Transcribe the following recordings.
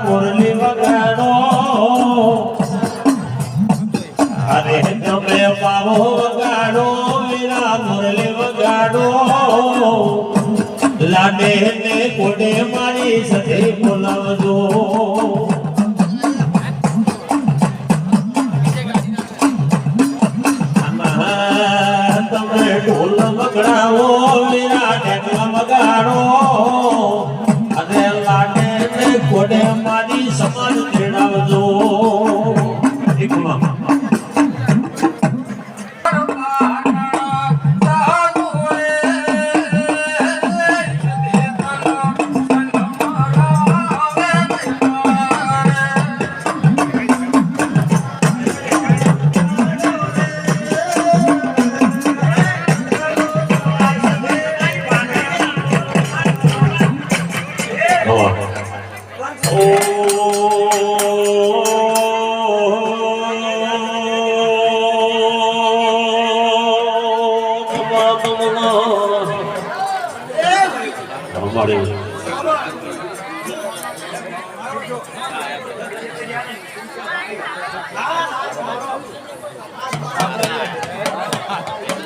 મુરલી વગાડો અરે તમે પાવો વગાડો વીરા મુરલી વગાડો લાડે ને કોડે મારી સખે બોલાવજો આમાં તમે ઢોલ વગડાવો વીરા ઢેકલા વગાડો અને લાડે ને કોડે મારી સમાજ તેડાવજો એકમાં મજા અલ્યા ભાઈ આ જે પછી કરો પાણીનું ચાલુ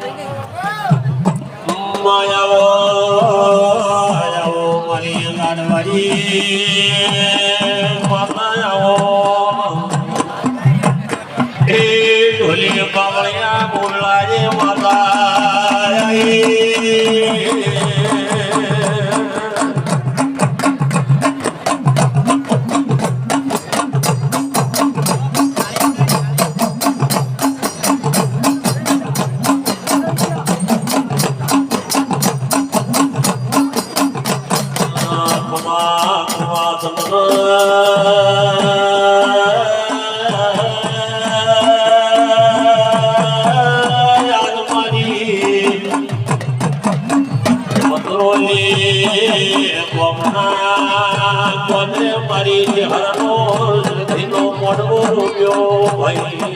ઢોલી માયાવો આયાવો મારી લાડવાડી માયાવો એ ઢોલી બાવળિયા બોલાય માતા મતરોલી કોમના કોને મારી હરનો શ્રુતિનો મોડવો રૂપ્યો મારી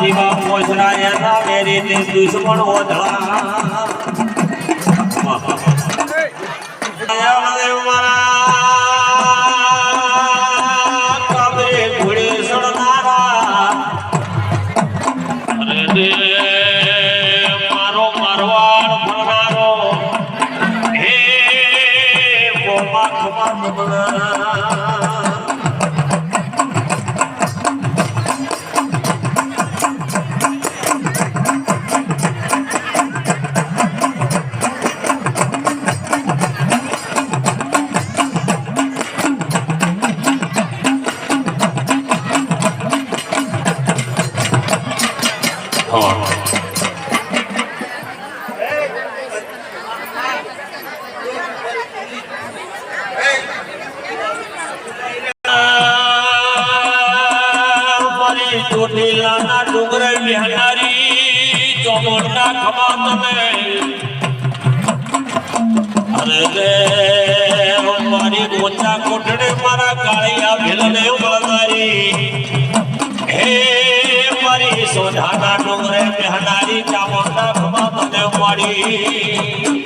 જીવા મોજરાયા તે દુશ્મન ઓધળા ખમા ચોટીલાના ડુંગરે બિહારી ચોમોટા ખમા તમે અરે રે મારી ગોચા કોટડે મારા કાળિયા ભીલને વળનારી હે, મારી સોઢાના ડુંગરે બિહારી ચામોટના ખમા તમે મારી.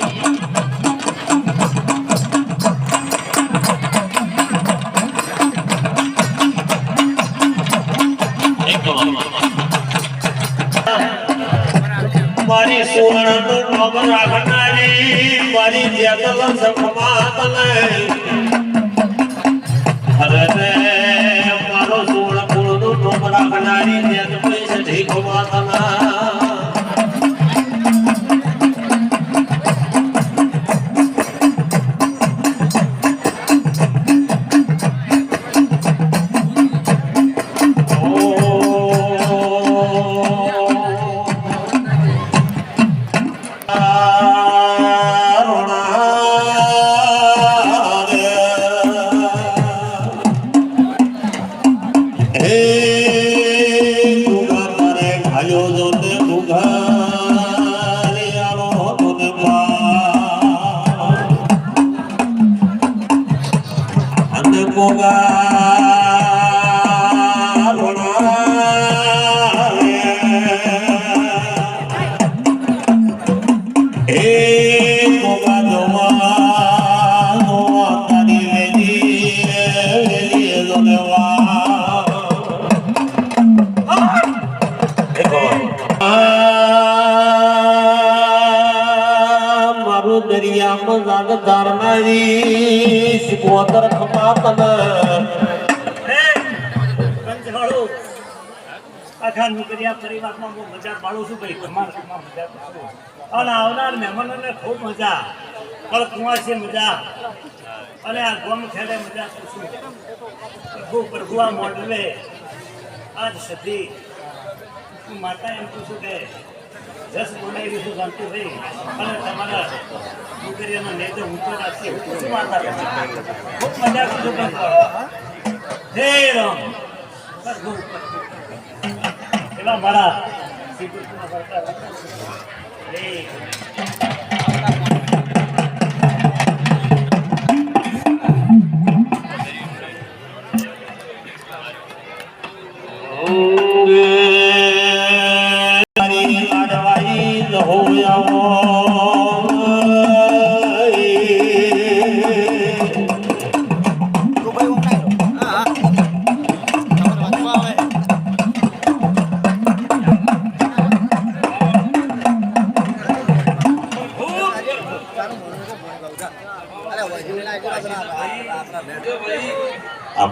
મારી સુવર્ણ નોમ રાખનારી, મારી જેતલ સખમાત અરે મારો સુવર્ણ કુળનું નોમ રાખનારી જેત પૈસે ઠીક માતના દરિયામાં જાગ ધારનારી શિકોતર ખમાતન આખા નુકરિયા પરિવારમાં બહુ મજા પાડું છું ભાઈ. તમારા મજા પાડું અને આવનાર મહેમાનોને ખૂબ મજા. પણ છે, મજા. અને આ ગમ ખેડે મજા કરશું પ્રભુ પ્રભુ, આ મોડલે આજ સધી હું માતા એમ પૂછું કે રસ બનાવી દીધું જાણતું ભાઈ અને તમારા દીકરીઓનો નેજો ઊંચો રાખશે શું માતા ખૂબ મજા કંચવાળો હે રામ. એવા મારા શ્રીકૃષ્ણના ભરતા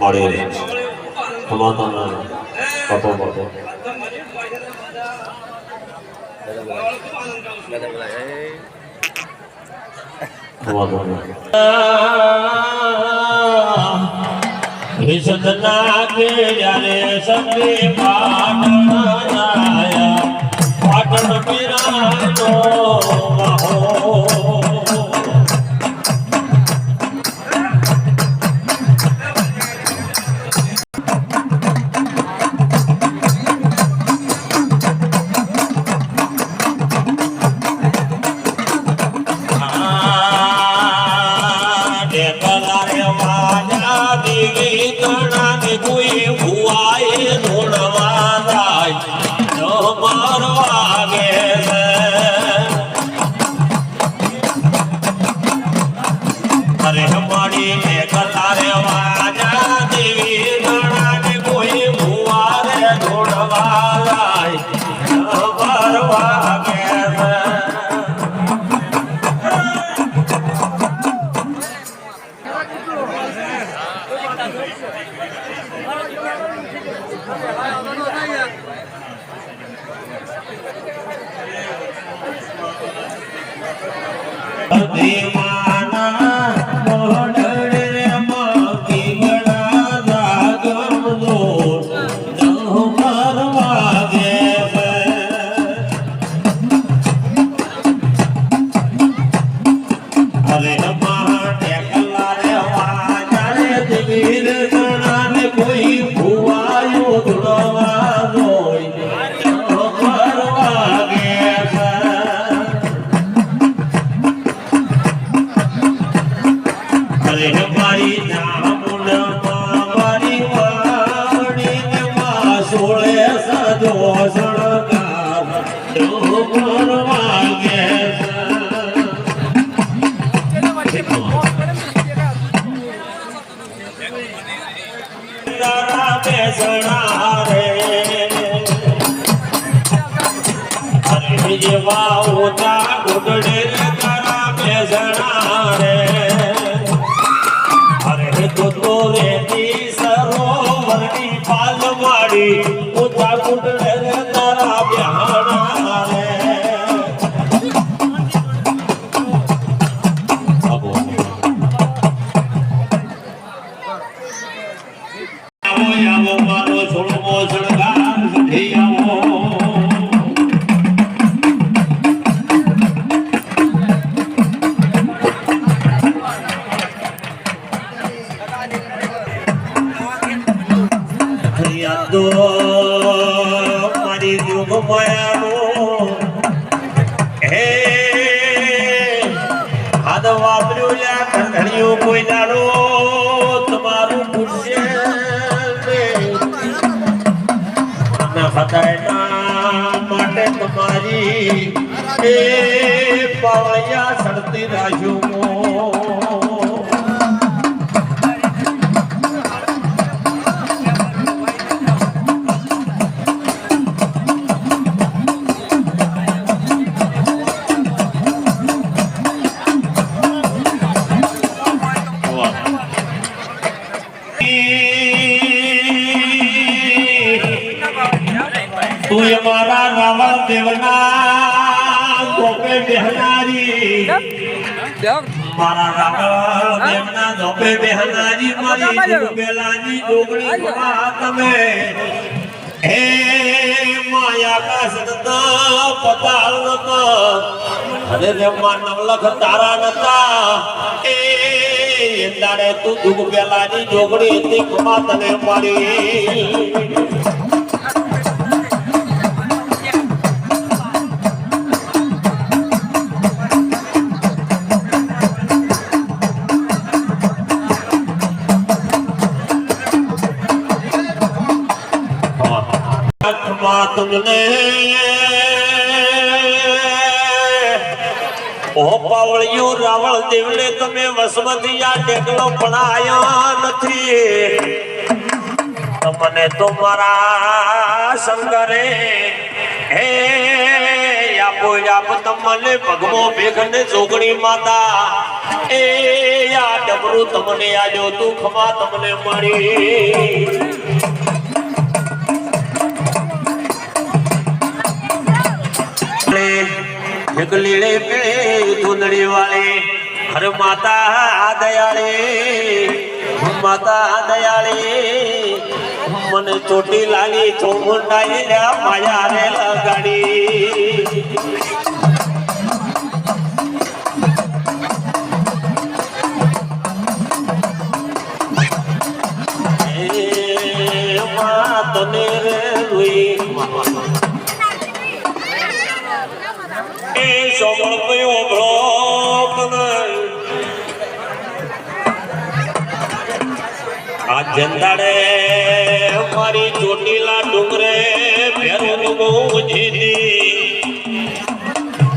આ મળે રે. તમારા પપ્પો પપ્પો સભે પાટણ પાટણ પીરાનો જેવા ઘૂંટડે રે તારા બેસણા રે અરે તો તો રેતી સરોવરની પાલ માડી ઊંચા એ પાવૈયા સડતી રાખ્યું મારા રાવણ દેવના ગોપે બેહનારી મારી જુગેલાની જોગણી માં તમે. હે માયા કા પતાળ નત. અરે રેમા નવલખ તારા નતા. એ દાડે તું પેલાની જોગણી હતી ખમા તને મારી આત્મા રાવણ પાવળિયું રાવળ દેવને તમે વસમતિયા ટેકલો પણાયો નથી. તમને તો મારા શંકરે હે, આપો, આપ તમને ભગવો મેઘને જોગણી માતા. એ આ ડબરું તમને આજો તું ખમા તમને મળી જગલીડે પીળે ધૂંધળી વાળે, હર માતા દયાળે માતા દયાળે મને ચોટી લાગી, ચોમુંડાઈ માયા રે લગાડી. ડુંગરે ભેરું બહુ જીતી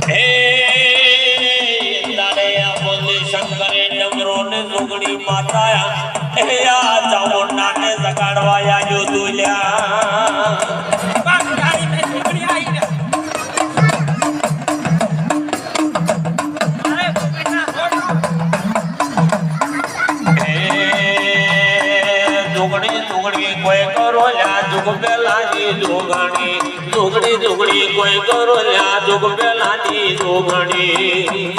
હે આ બોલી શંકરે ડમરો માતા હે આ ચામુંડા ને જગાડવા આજો દુલ્યા. દુગણી દુગણી કોઈ કરો લ્યા પેલા ની જોગણી.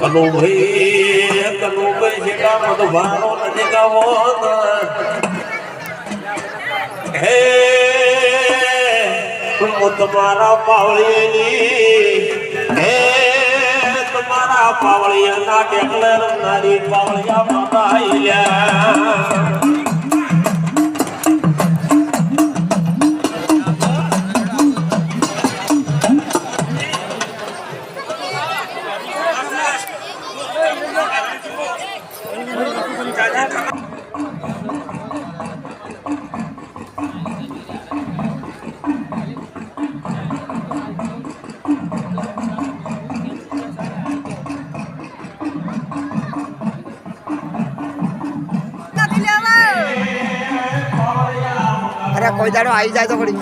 કલો ભાઈ કલો ભાઈ જેટા મત વારો નથી ગાવો હે તમારા પાવળીની તમારા પાવળિયાના ટેકલે રમનારી પાવળિયા કોઈ દાડો આવી જાય તો ખરી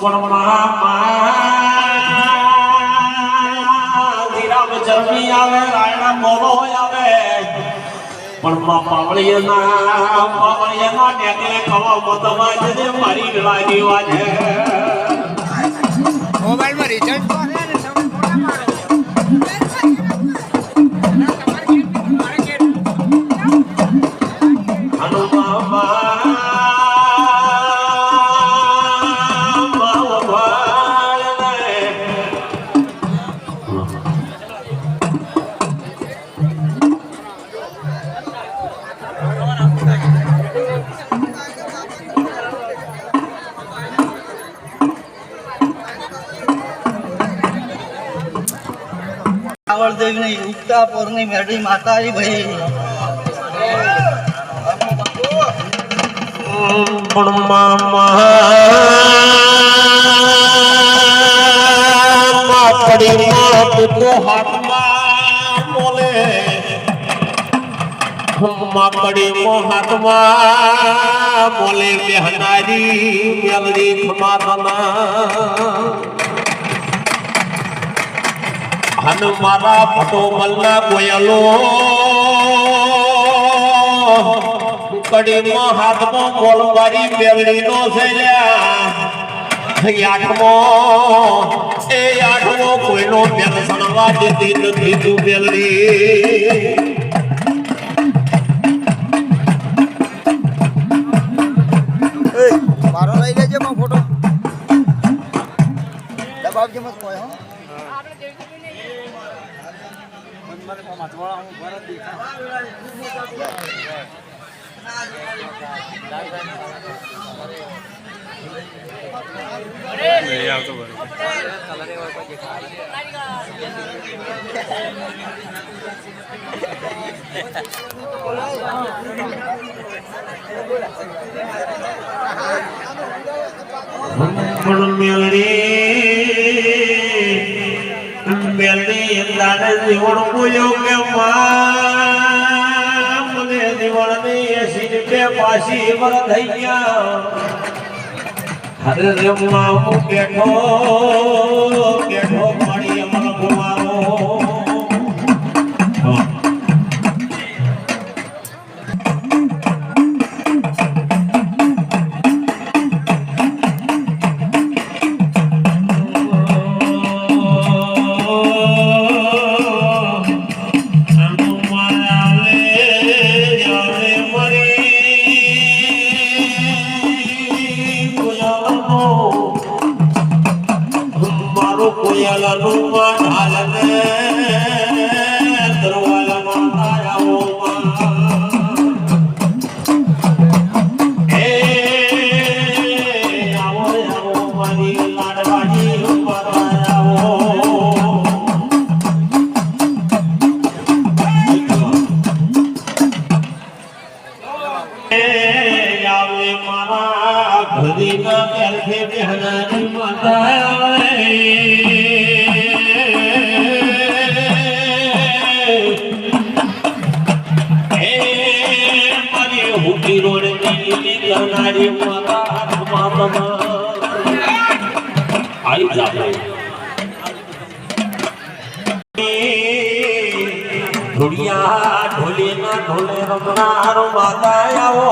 પણ મહામા ધીરામ ચરમી આવે રાયણા મોડો આવે પણ માં પાવળીએ ના પાવળીએ ના નેકલે ખવા મતવા જજે મારી લાગી વાજે મોબાઈલમાં રિચાર્જ આવડદેવની ઉગતા પોરની મેરડી માતાજી ભાઈ. પણ મામા પડી માત તો હાથમાં બોલે. માકડી મો હાથમાં બોલે, બેહનારી મેલડી ખમાતના. હન મારા ફટો મલ્લા કોયલો. કડીમાં હાથમાં ગોલવારી મેલડી નો છે આઠમો, એ આઠમો કોઈનો બેન સણવા દેતી નથી તું બેલી મારો લઈ લેજે ફોટો. દબાવજે મત કોઈ હો. પણ મેલડી મેલડી દાદા જીવણ બોલ્યો કે મને જીવણની એસી રૂપે પાછી વર થઈ ગયા મારા ઘડીના પહેલથી બહેનાની માતા આવે. મારી હુકી રોડની કરનારી માતા હાથમાં તમા. આઈ જા ભાઈ. ઢોલિયા ઢોલીના ઢોલે રમનારો માતા આવો